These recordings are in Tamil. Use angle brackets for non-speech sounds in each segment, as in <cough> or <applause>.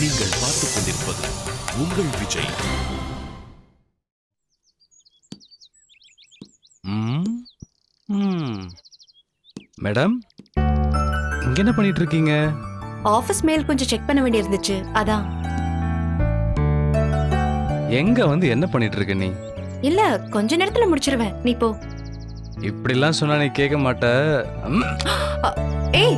நீங்கள் பார்த்துக் கொண்டிருப்பது உங்கள் விஜய். மேடம் இங்க என்ன பண்ணிட்டு இருக்கீங்க ஆபீஸ் மெயில் கொஞ்சம் செக் பண்ண வேண்டியிருந்துச்சு அதான். எங்க வந்து என்ன பண்ணிட்டு இருக்க நீ? இல்ல கொஞ்ச நேரத்துல முடிச்சிருவேன். நீ போ. இப்படிலாம் சொன்னா நீ கேட்க மாட்ட. ஏய்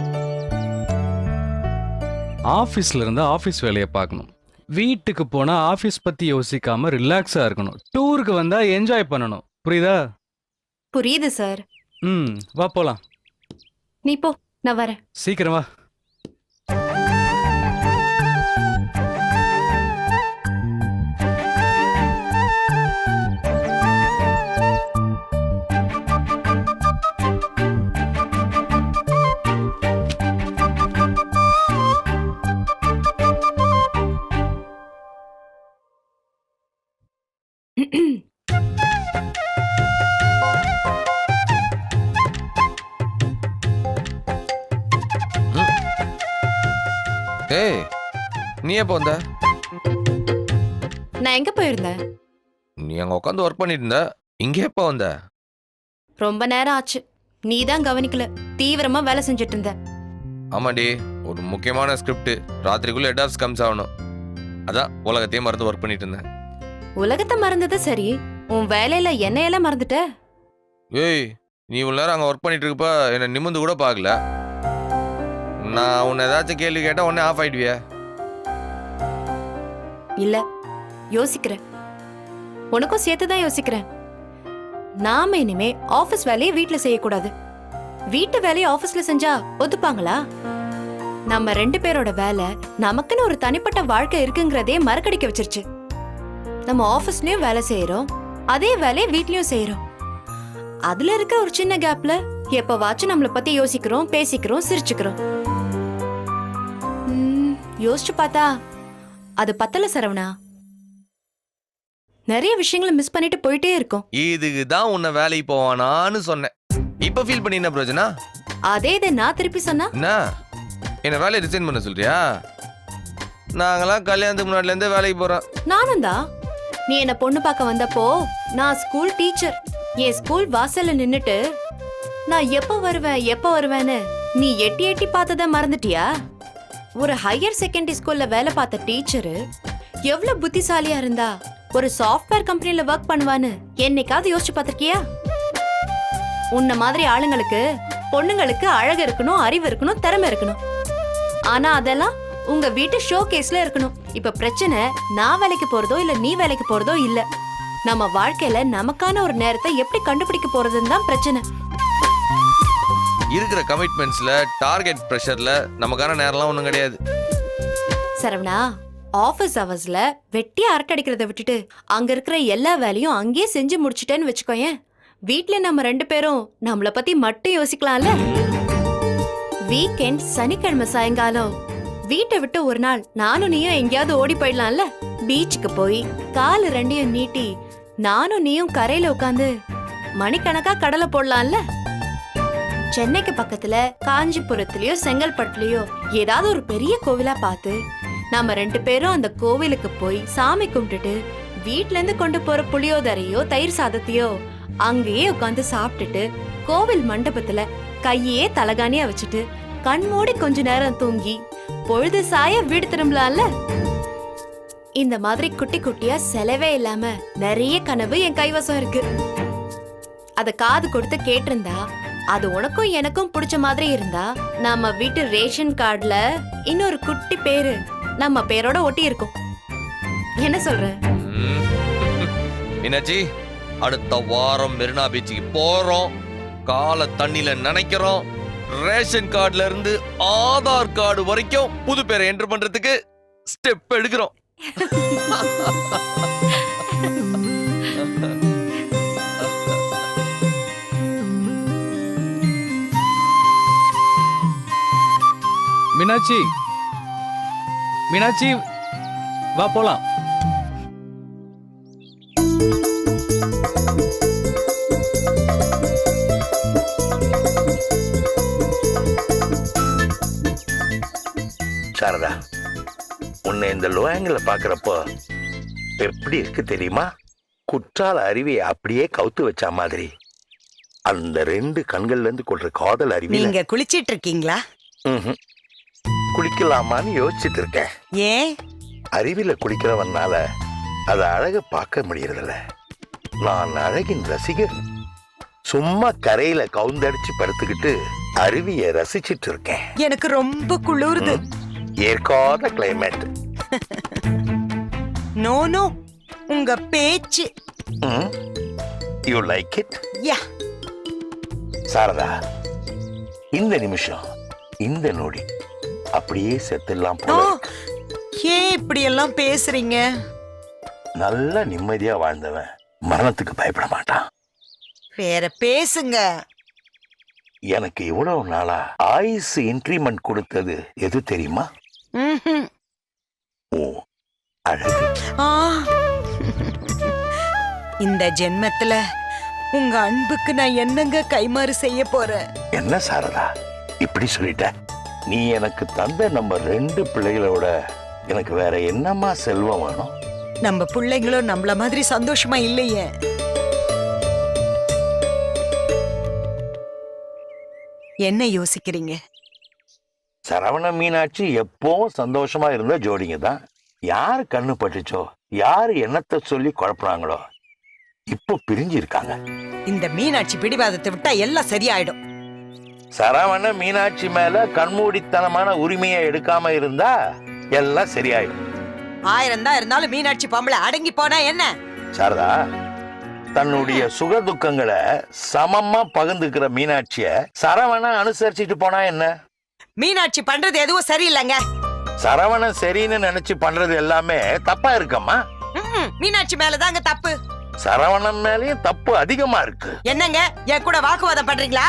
ஆபீஸ்ல இருந்து ஆபீஸ் வேலையை பார்க்கணும். வீட்டுக்கு போனா ஆபீஸ் பத்தி யோசிக்காம ரிலாக்ஸா இருக்கணும். டூருக்கு வந்தா என்ஜாய் பண்ணணும். புரியுதா? புரியுது சார். ம் வா போலாம். நீ போ நான் வரேன். சீக்கிரம் வா. எப்போ வந்த. நான் எங்க போயிருந்தேன் நீ அங்கே உட்காந்து ஒர்க் பண்ணிட்டு இருந்த. இங்கே எப்போ வந்த? ரொம்ப நேரம் ஆச்சு. நீ தான் கவனிக்கல. தீவிரமா வேலை செஞ்சுட்டு இருந்த. ஆமாடி ஒரு முக்கியமான ஸ்கிரிப்ட் ராத்திரிக்குள்ள ஹெட் ஆஃப் கம்ஸ் ஆகணும். அதான் உலகத்தையும் மறந்து ஒர்க் பண்ணிட்டு இருந்தேன். உலகத்தை மறந்தது சரி. உன் வேலையில என்னையெல்லாம் மறந்துட்ட? ஏய் நீ இவ்வளோ நேரம் அங்கே ஒர்க் பண்ணிட்டு இருக்கப்ப என்னை நிமிந்து கூட பார்க்கல. நான் உன்னை ஏதாச்சும் கேள்வி கேட்டால் உடனே ஆஃப் ஆயிடுவிய. இல்ல யோசிக்கிறேன். உனக்கும் சேர்த்து தான் யோசிக்கிறேன். நாம இனிமே ஆபீஸ் வேலையை வீட்டுல செய்யக்கூடாது. வீட்டு வேலையை ஆபீஸ்ல செஞ்சா ஒத்துப்பாங்களா? நம்ம ரெண்டு பேரோட வேலை நமக்குன்னு ஒரு தனிப்பட்ட வாழ்க்கை இருக்குங்கிறதே மறக்கடிக்க வச்சிருச்சு. நம்ம ஆபீஸ்லயும் வேலை செய்யறோம் அதே வேலையை வீட்லயும் செய்யறோம் அதுல இருக்க ஒரு சின்ன கேப்ல எப்பவாச்சும் நம்மளை பத்தி யோசிக்கிறோம் பேசிக்கிறோம் சிரிச்சுக்கிறோம். ம், யோசிச்சு பார்த்தா அது பத்தல சரவணா. நிறைய விஷயங்களை மிஸ் பண்ணிட்டு போயிட்டே இருக்கோம். இதுக்கு தான் உன்னை வேலைக்கு போவானான்னு சொன்னேன். இப்போ ஃபீல் பண்ணி என்ன பிரயோஜனா அதே இதை நான் திருப்பி சொன்னா? என்ன? என்னை வேலையை ரிசைன் பண்ண சொல்றியா? நாங்களாம் கல்யாணத்துக்கு முன்னாடிலேருந்தே வேலைக்கு போகிறோம் நானும் தான் நீ என்ன பொண்ணு பார்க்க வந்தப்போ நான் ஸ்கூல் டீச்சர் என் ஸ்கூல் வாசல்ல நின்னுட்டு நான் எப்ப வருவேன் எப்ப வருவேன்னு நீ எட்டி எட்டி பார்த்தத மறந்துட்டியா? ஒரு ஹையர் செகண்டரி ஸ்கூல்ல வேலை பார்த்த டீச்சரு எவ்வளவு புத்திசாலியா இருந்தா ஒரு சாஃப்ட்வேர் கம்பெனில ஒர்க் பண்ணுவான்னு என்னைக்காவது யோசிச்சு பார்த்திருக்கியா? உன்ன மாதிரி ஆளுங்களுக்கு பொண்ணுங்களுக்கு அழகு இருக்கணும் அறிவு இருக்கணும் திறமை இருக்கணும். ஆனா அதெல்லாம் உங்க வீட்டு ஷோ கேஸ்ல இருக்கணும். இப்ப பிரச்சனை நான் வேலைக்கு போறதோ இல்ல நீ வேலைக்கு போறதோ இல்ல. நம்ம வாழ்க்கையில நமக்கான ஒரு நேரத்தை எப்படி கண்டுபிடிக்க போறதுன்னு தான் பிரச்சனை. இருக்கிற கமிட்மெண்ட்ஸ்ல டார்கெட் ப்ரெஷர்ல நமக்கான நேரம்லாம் ஒன்றும் கிடையாது. சரவணா ஆஃபீஸ் ஹவர்ஸ்ல வெட்டி அரட்டடிக்கிறத விட்டுட்டு அங்க இருக்கிற எல்லா வேலையும் அங்கேயே செஞ்சு முடிச்சிட்டேன்னு வச்சுக்கோயேன். வீட்ல நம்ம ரெண்டு பேரும் நம்மள பத்தி மட்டும் யோசிக்கலாம்ல? வீக்கெண்ட் சனிக்கிழமை சாயங்காலம். வீட்டை விட்டு ஒரு நாள் நானும் நீயும் எங்கேயாவது ஓடி போயிடலாம்ல? பீச்சுக்கு போய் காலு ரெண்டையும் நீட்டி நானும் நீயும் கரையில உட்காந்து மணிக்கணக்கா கடலை போடலாம்ல? சென்னைக்கு பக்கத்துல காஞ்சிபுரத்துலயோ செங்கல்பட்டுலயோ ஏதாவது ஒரு பெரிய கோவிலா பார்த்து நாம ரெண்டு பேரும் அந்த கோவிலுக்கு போய் சாமி கும்பிட்டுட்டு வீட்ல இருந்து கொண்டு போற புளியோதரையோ தயிர் சாதத்தையோ அங்கேயே உட்காந்து சாப்பிட்டுட்டு கோவில் மண்டபத்துல கையே தலகாணியா வச்சுட்டு கண் மூடி கொஞ்ச நேரம் தூங்கி பொழுது சாய வீடு திரும்பலாம்ல? இந்த மாதிரி குட்டி குட்டியா செலவே இல்லாம நிறைய கனவு என் கைவசம் இருக்கு. அத காது கொடுத்து கேட்டிருந்தா அது உனக்கும் எனக்கும் பிடிச்ச மாதிரி இருந்தா நம்ம வீட்டு ரேஷன் கார்டுல இன்னொரு குட்டி பேரு நம்ம பேரோட ஒட்டி இருக்கும். என்ன சொல்ற? மீனாட்சி அடுத்த வாரம் மெரினா பீச்சுக்கு போறோம். காலை தண்ணியில நினைக்கிறோம். ரேஷன் கார்டுல இருந்து ஆதார் கார்டு வரைக்கும் புது பேரை என்டர் பண்றதுக்கு ஸ்டெப் எடுக்கிறோம். <laughs> மீனாட்சி. மீனாட்சி வா போலாம். சாரதா உன்னை இந்த லோயங்கில் பார்க்குறப்போ எப்படி இருக்கு தெரியுமா? குற்றால அருவியை அப்படியே கவுத்து வச்ச மாதிரி. அந்த ரெண்டு கண்கள்ல இருந்து கொள்ற காதல் அருவி நீங்க குளிச்சிட்டு இருக்கீங்களா? குளிக்கலாமான்னு யோசிச்சுட்டு இருக்கேன் ஏன் அருவியில குளிக்கிறவனால அது அழக பார்க்க முடியறதில்ல. நான் அழகின் ரசிகர் சும்மா கரையில கவுந்தடிச்சு படுத்துக்கிட்டு அருவியை ரசிச்சிட்டு இருக்கேன் எனக்கு ரொம்ப குளிருது. ஏற்காத கிளைமேட் <laughs> நோ நோ. உங்க பேச்சு. You like it yeah. Sarada இந்த நிமிஷம் இந்த நொடி. அப்படியே போல இருக்கு. ஏன் இப்படி எல்லாம் பேசுறீங்க? நல்ல நிம்மதியா வாழ்ந்தவன் மரணத்துக்கு பயப்பட மாட்டான். வேற பேசுங்க. எனக்கு இவ்வளவு நாளா ஆயுஸ் இன்க்ரிமெண்ட் கொடுத்தது எது தெரியுமா. ஓ அழகு. இந்த ஜென்மத்துல உங்க அன்புக்கு நான் என்னங்க கைமாறு செய்ய போறேன்? என்ன சாரதா இப்படி சொல்லிட்ட? நீ எனக்கு தந்த நம்ம ரெண்டு பிள்ளைகளோட எனக்கு வேற என்னம்மா செல்வம் வேணும்? நம்ம பிள்ளைங்களும் நம்மள மாதிரி சந்தோஷமா இல்லையே. என்ன யோசிக்கிறீங்க? சரவண மீனாட்சி எப்பவும் சந்தோஷமா இருந்த ஜோடிங்க தான். யாரு கண்ணு பட்டுச்சோ யாரு என்னத்தை சொல்லி குழப்புறாங்களோ இப்போ பிரிஞ்சு இருக்காங்க இந்த மீனாட்சி பிடிவாதத்தை விட்டா எல்லாம் சரியாயிடும். சரவண மீனாட்சி மேல கண்மூடித்தனமான உரிமையை எடுக்காம இருந்தா எல்லாம் சரியாயிடும். ஆயிரம் தான் இருந்தாலும் மீனாட்சி பொம்பளை அடங்கி போனா என்ன? சாரதா தன்னுடைய சுக துக்கங்களை சமமா பகிர்ந்துக்கிற மீனாட்சிய சரவண அனுசரிச்சுட்டு போனா என்ன? மீனாட்சி பண்றது எதுவும் சரியில்லைங்க. சரவணன் சரின்னு நினைச்சு பண்றது எல்லாமே தப்பா இருக்கம்மா? ம்ம். மீனாட்சி மேலதாங்க தப்பு. சரவணன் மேலயும் தப்பு அதிகமா இருக்கு. என்னங்க என் கூட வாக்குவாதம் பண்றீங்களா.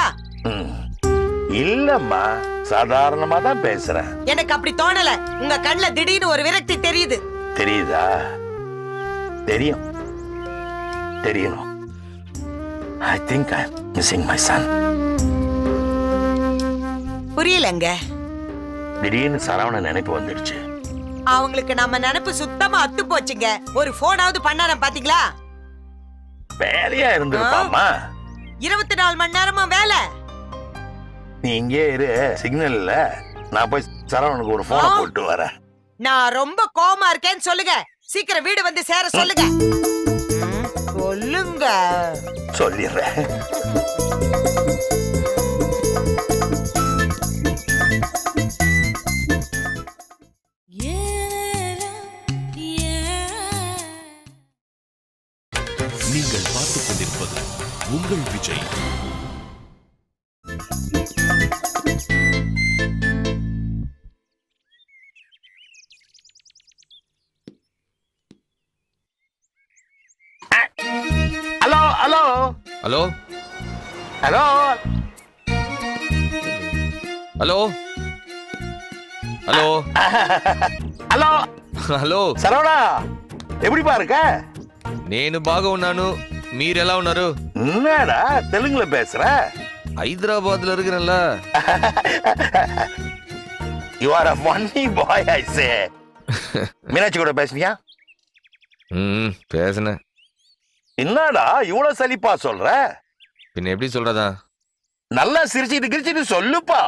இல்லம்மா சாதாரணமா தான் பேசுறேன். எனக்கு அப்படி தோணல. உங்க கண்ணுல திடீர்னு ஒரு விரக்தி தெரியுது. தெரியுதா? தெரியும். தெரியணும். I think I missing my son புரியலங்க. திடீர்னு சரவணன் நினைப்பு வந்துடுச்சு. அவங்களுக்கு நம்ம நினைப்பு சுத்தமா அத்து போச்சுங்க. ஒரு போனாவது பண்ணார பாத்தீங்களா? வேலையா இருந்திருப்பாம்மா. இருபத்தி நாலு மணி நேரமும் வேலை. நீ இங்கே இரு சிக்னல்ல நான் போய் சரவணனுக்கு ஒரு போனை. போட்டு வரேன். நான் ரொம்ப கோவமா இருக்கேன்னு சொல்லுங்க. சீக்கிரம் வீடு வந்து சேர சொல்லுங்க. சொல்லுங்க. சொல்லிடுறேன். hello hello hello hello hello hello Saravana ఎప్పుడిపా இருக்க నేను బాగా ఉన్నాను మీరెలా ఉన్నారు என்னடா தெலுங்குல பேசுற హైదరాబాద్ లో இருக்கிறேன்ல you are a funny boy I say Meenakshi கூட பேசுனியா ம் பேசுனேன் என்னடா இவ்வளவு சலிப்பா சொல்ற? பின்ன எப்படி சொல்றதா? நல்லா சிரிச்சிட்டு கிரிச்சிட்டு சொல்லுப்பா.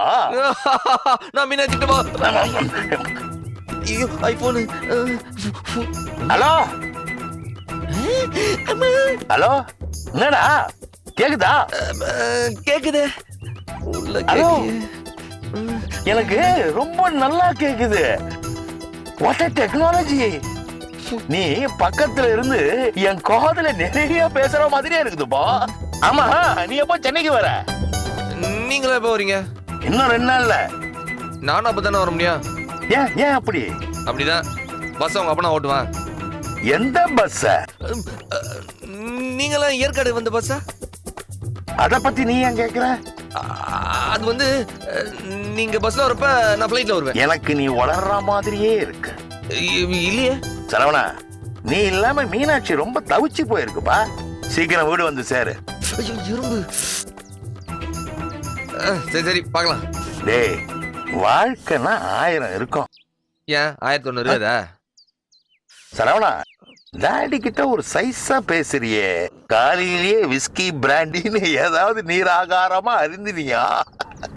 <laughs> நான் மீனாட்சிட்டமா ஐயோ ஐபோனு. ஹலோ? ஹலோ? என்னடா? கேக்குதா? கேக்குதே. உள்ள ஹலோ. கேக்குது. எனக்கு ரொம்ப நல்லா கேக்குது. வாட் டெக்னாலஜி நீ பக்கத்துல இருந்து என் காதுல நிறைய பேசுற மாதிரியே இருக்குதுப்பா. ஆமா நீ எப்போ சென்னைக்கு வர? நீங்களா எப்போ வரீங்க? இன்னும் ரெண்டு நாள்ல. நானும் அப்பதானே வர முடியும்? ஏன் ஏன் அப்படி? அப்படிதான். பஸ் அவங்க அப்பனா ஓட்டுவான் எந்த பஸ் நீங்களாம் ஏற்காடு வந்த பஸ்ஸா அத பத்தி நீ ஏன் கேக்குற? அது வந்து நீங்க பஸ்ல வரப்ப நான் ஃப்ளைட்ல வருவேன். எனக்கு நீ வளர்ற மாதிரியே இருக்கு. இல்லையே. சரவணா நீ இல்லாம மீனாட்சி ரொம்ப தவிச்சு போயிருக்குப்பா. சீக்கிரம் வீடு வந்து சேரு. இரும்பு. சரி சரி பார்க்கலாம். டேய் வாழ்க்கைனா ஆயிரம் இருக்கும். ஏன் ஆயிரத்தி ஒண்ணு இருக்காதா? சரவணா டாடி கிட்ட ஒரு சைஸா பேசுறியே. காலையிலேயே விஸ்கி பிராண்டின்னு ஏதாவது நீராகாரமா அருந்தினியா?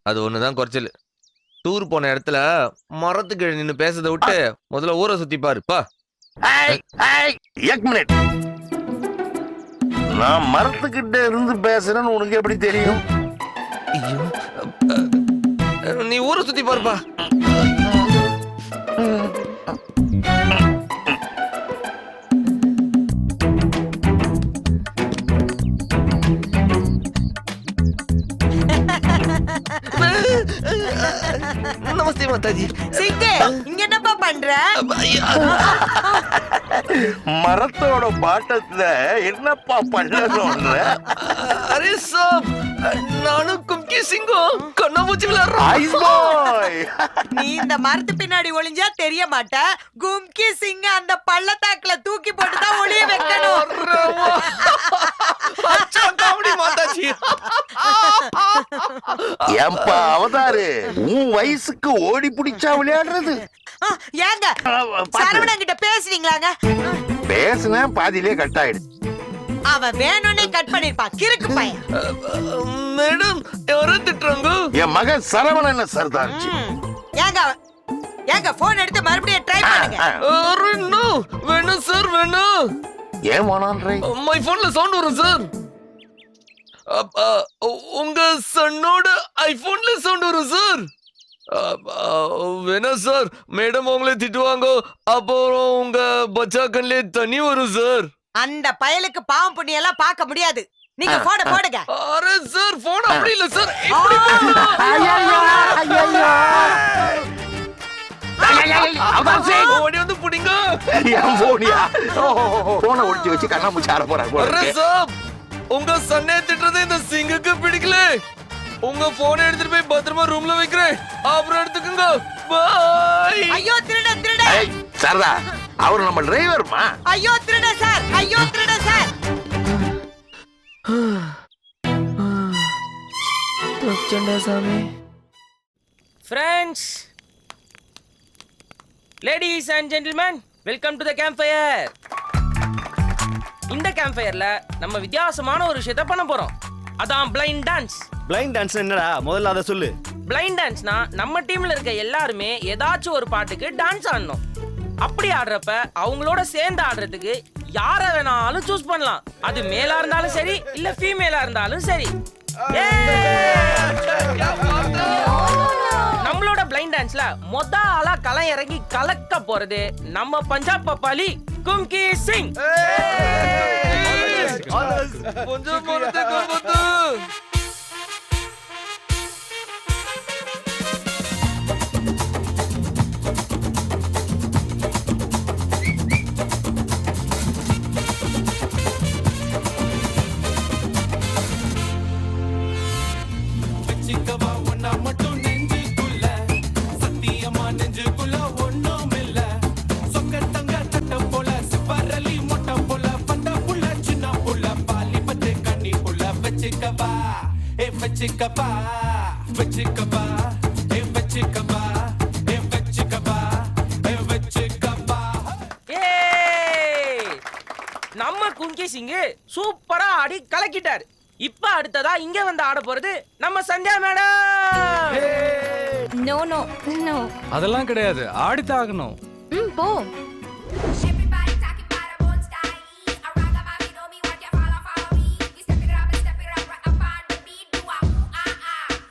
அது ஒண்ணுதான் குறைச்சல். டூர் போன இடத்துல மரத்துக்கு நின்னு பேசுறதை விட்டு முதல்ல ஊரை சுத்தி பாருப்பா மினிட் நான் மரத்துக்கிட்ட இருந்து பேசுறேன்னு உனக்கு எப்படி தெரியும் நீ ஊரை சுத்தி பாருப்பா நமஸ்தே மாதாஜி என்னப்பா பண்ற மரத்தோட பாட்டத்துல என்னப்பா பண்ணணும்ன்ற அரே சாப் நானும் கும்கி சிங்கும் கண்ணாமூச்சி விளையாடுறோம் ஐஸ் பாய் நீ இந்த மரத்து பின்னாடி ஒளிஞ்சா தெரிய மாட்ட. கும்கி சிங்க அந்த பள்ளத்தாக்குல தூக்கி போட்டு தான் ஒளிய வைக்கணும். ஏன்பா அவதாரு உன் வயசுக்கு ஓடி பிடிச்சா விளையாடுறது. ஆ, ஏங்க சரவணன் கிட்ட பேசுறீங்களாங்க? பேசுனேன் பாதியிலே கட் ஆயிடுச்சு. அவன் வேணும்னே கட் பண்ணிருப்பான் கிறுக்கு பையன். மேடம் யாரோ திட்டுறாங்க? என் மகன் சரவணன் சர்தார்ஜி. ஏங்க ஏங்க போன் எடுத்து மறுபடியும் ட்ரை பண்ணுங்க. வேணும் சார் வேணும் ஏன் வேணான்றே மை போன்ல சவுண்ட் வரும் சார். உங்க சன்னோட ஐபோன்ல சவுண்ட் வரும் சார். வேணாம் சார். மேடம் உங்களே திட்டுவாங்க. அப்புறம் உங்க பச்சாக்கன்லே தண்ணி வரும் சார். அந்த பயலுக்கு பாவம் புண்ணியம் எல்லாம் பார்க்க முடியாது. நீங்க போட போடுங்க. அரே சார் போன் அப்படி இல்ல சார். உங்க சன்னே திட்டுறது இந்த சிங்குக்கு பிடிக்கல. உங்க போனை எடுத்துட்டு போய் பத்திரமா ரூம்ல வைக்கிறேன். அப்புறம் எடுத்துக்கோங்க. பாய் ஐயோ திருட திருட. ஏய், சரதா அவர் நம்ம டிரைவர்மா ஐயோ திருட சார். ஐயோ திருட sir. Friends ladies and gentlemen welcome to the campfire இந்த கேம்ப் ஃபயர்ல நம்ம வித்தியாசமான ஒரு விஷயத்த பண்ண போறோம். அதான் பிளைண்ட் டான்ஸ் பிளைண்ட் டான்ஸ் என்னடா? முதல்ல அதை சொல்லு. பிளைண்ட் டான்ஸ்னா நம்ம டீம்ல இருக்க எல்லாருமே ஏதாச்சும் ஒரு பாட்டுக்கு டான்ஸ் ஆடணும். அப்படி ஆடுறப்ப அவங்களோட சேர்ந்து ஆடுறதுக்கு யார வேணாலும் சூஸ் பண்ணலாம். அது மேலா இருந்தாலும் சரி இல்ல ஃபீமேலா இருந்தாலும் சரி. நம்மளோட பிளைண்ட் டான்ஸ்ல மொத ஆளா களம் இறங்கி கலக்க போறது நம்ம பஞ்சாப் பப்பாளி கும்கி சிங். கொஞ்சம் மரத்தை காப்பாத்து ஏய்! நம்ம கும்கி சிங் சூப்பரா ஆடி கலக்கிட்டாரு இப்ப அடுத்ததா இங்க வந்து ஆட போறது நம்ம Sandhya madam no no no அதெல்லாம் கிடையாது ஆடித்தான் ஆகணும் ம் போ ah ah. Ah ah.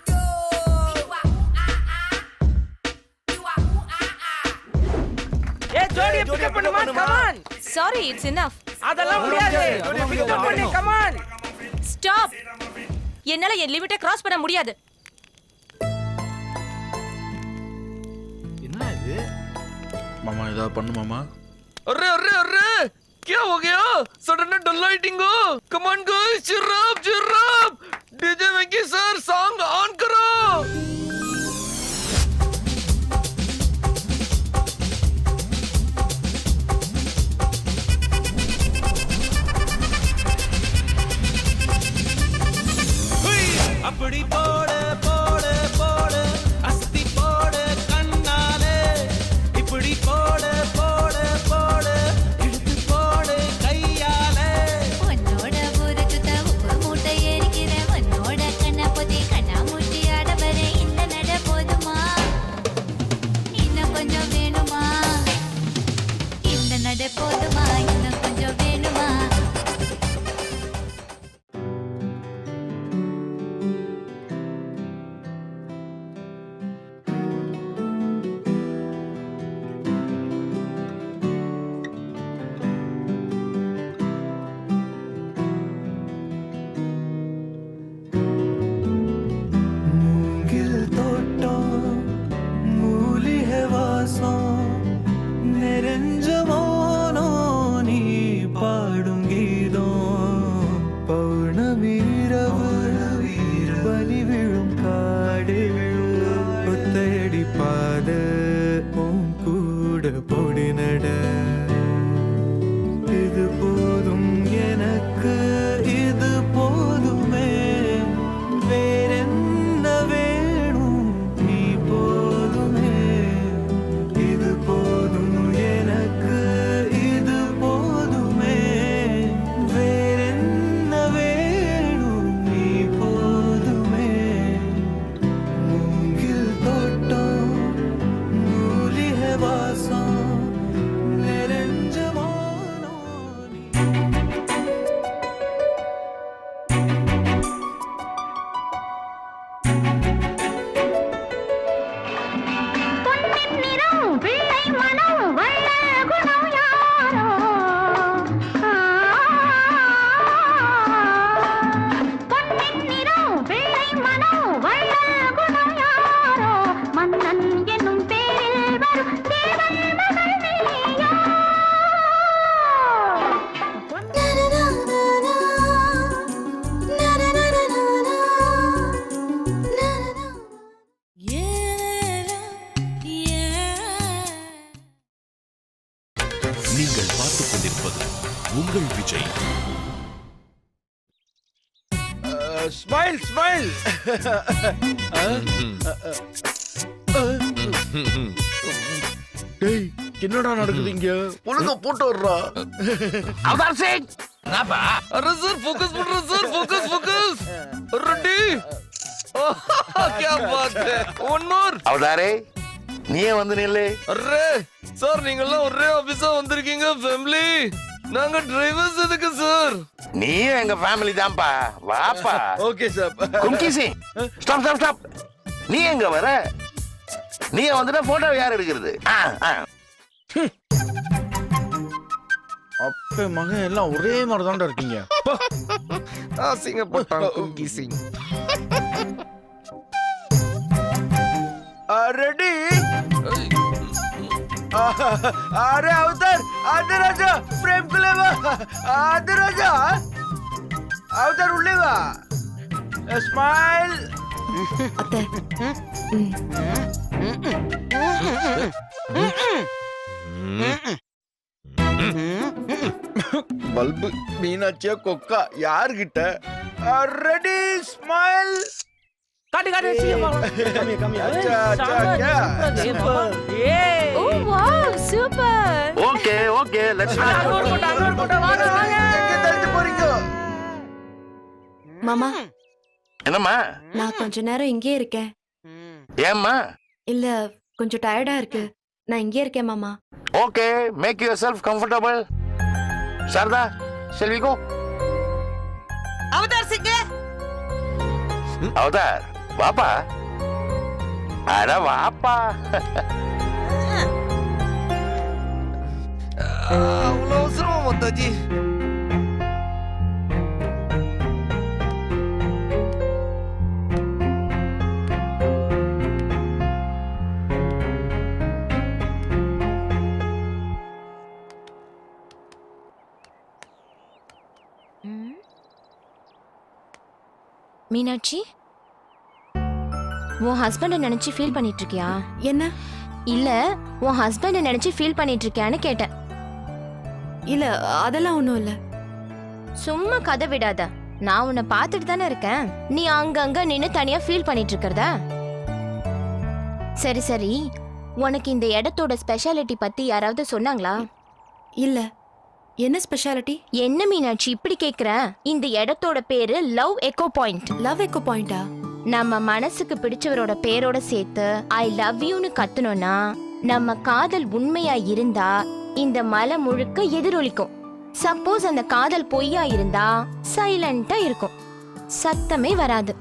Ah ah. Sorry it's enough அதெல்லாம் முடியாது பிக்கப் பண்ணு கமான் ஸ்டாப் என்னால என் லிமிட்டை கிராஸ் பண்ண முடியாது மாமா ஏதாவது பண்ணு மாமா अरे अरे अरे क्या हो गया सडन डल लाइटिंग हो come on guys cheer up cheer up DJ Venky sir song on Party Boy. 牵着梦 smile smile டேய் என்னடா நடக்குது இங்க ஒழுங்கா போட்டு வர்றா அவதார் சிங் என்னப்பா अरे सर फोकस पड़ रहा सर फोकस फोकस रेडी क्या बात है ஒன் மோர் அவதாரே நீயே வந்து நில்லு அரே சார் நீங்க எல்லாம் ஒரே ஆபீஸா வந்திருக்கீங்க ஃபேமிலி நாங்க டிரைவர்ஸ் எதுக்கு சார் நீயும் எங்க ஃபேமிலி தான்ப்பா. வாப்பா. Okay sir Kumki Singh stop stop stop நீ எங்க வர? நீ வந்துட்டா போட்டோ யார் எடுக்கிறது? ஆ, ஆ. அப்ப மகன் எல்லாம் ஒரே மாதிரி தான்டா இருக்கீங்க. அசிங்கப்பட்டான் கும்கி சிங் ரெடி अरे अवतार आधे राजा प्रेम को लेवा आधे राजा अवतार उड़लेवा स्माइल அத்தை ம். பல்பு மீனாட்சியா கொக்கா யாருகிட்ட ரெடி ஸ்மைல் காட்டு காட்டு சீக்கிரம் அச்சா क्या சூப்பர். ஏய். ஓ wow super okay okay let's அங்க ஒரு போட்டோ, அங்க ஒரு போட்டோ, வாங்க, வாங்க. எங்க தள்ளிட்டு போறீங்க மாமா என்னம்மா நான் கொஞ்ச நேரம் இங்கே இருக்கேன் ஏம்மா இல்ல கொஞ்சம் டயர்டா இருக்கு நான் இங்கே இருக்கேன் மாமா okay make yourself comfortable Sarada Selvi go Avatar சிங்க அவதார் வாப்பா அட வாப்பா அவ்வளோ அவசரமா மத்தாஜி மீனாட்சி உன் ஹஸ்பண்ட நினைச்சு ஃபீல் பண்ணிட்டு இருக்கியா என்ன? இல்ல உன் ஹஸ்பண்ட நினைச்சு ஃபீல் பண்ணிட்டு இருக்கியான்னு கேட்டேன். இல்ல அதெல்லாம் ஒண்ணும் இல்ல. சும்மா கதை விடாத. நான் உன்னை பார்த்துட்டு தானே இருக்கேன். நீ அங்கங்க நின்னு தனியா ஃபீல் பண்ணிட்டு இருக்கறதா சரி சரி. உனக்கு இந்த இடத்தோட ஸ்பெஷாலிட்டி பத்தி யாராவது சொன்னாங்களா? இல்ல. என்ன ஸ்பெஷாலிட்டி என்ன மீனாட்சி இப்படி கேக்குற? இந்த இடத்தோட பேரு love echo point love echo பாயிண்டா நம்ம மனசுக்கு பிடிச்சவரோட பேரோட சேர்த்து ஐ லவ் யூன்னு கத்துனோம்னா நம்ம காதல் உண்மையா இருந்தா இந்த மலை முழுக்க எதிரொலிக்கும். சப்போஸ் அந்த காதல் பொய்யா இருந்தா சைலண்டா இருக்கும். சத்தமே வராது.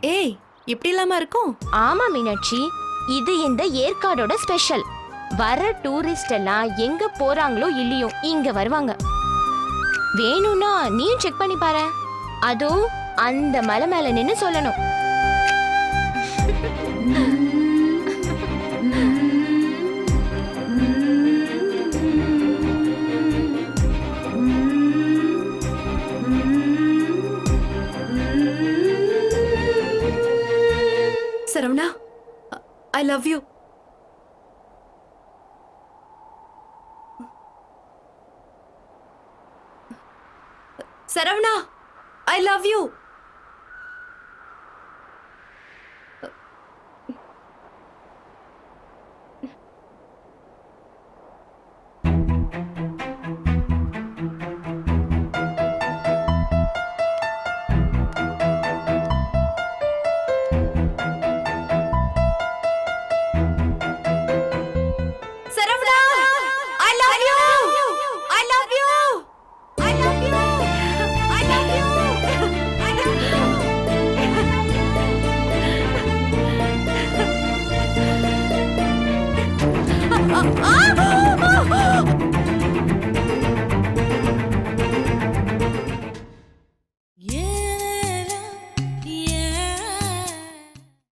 ஏய் இப்படி இல்லாம இருக்கும்? ஆமா மீனாட்சி இது இந்த ஏற்காடோட ஸ்பெஷல் வர டூரிஸ்ட் எல்லாம் எங்க போறாங்களோ இல்லையோ இங்க வருவாங்க. வேணும்னா நீயும் செக் பண்ணி பாரு அதுவும் அந்த மலை மேல நின்னு சொல்லணும். Saravana I love you Saravana I love you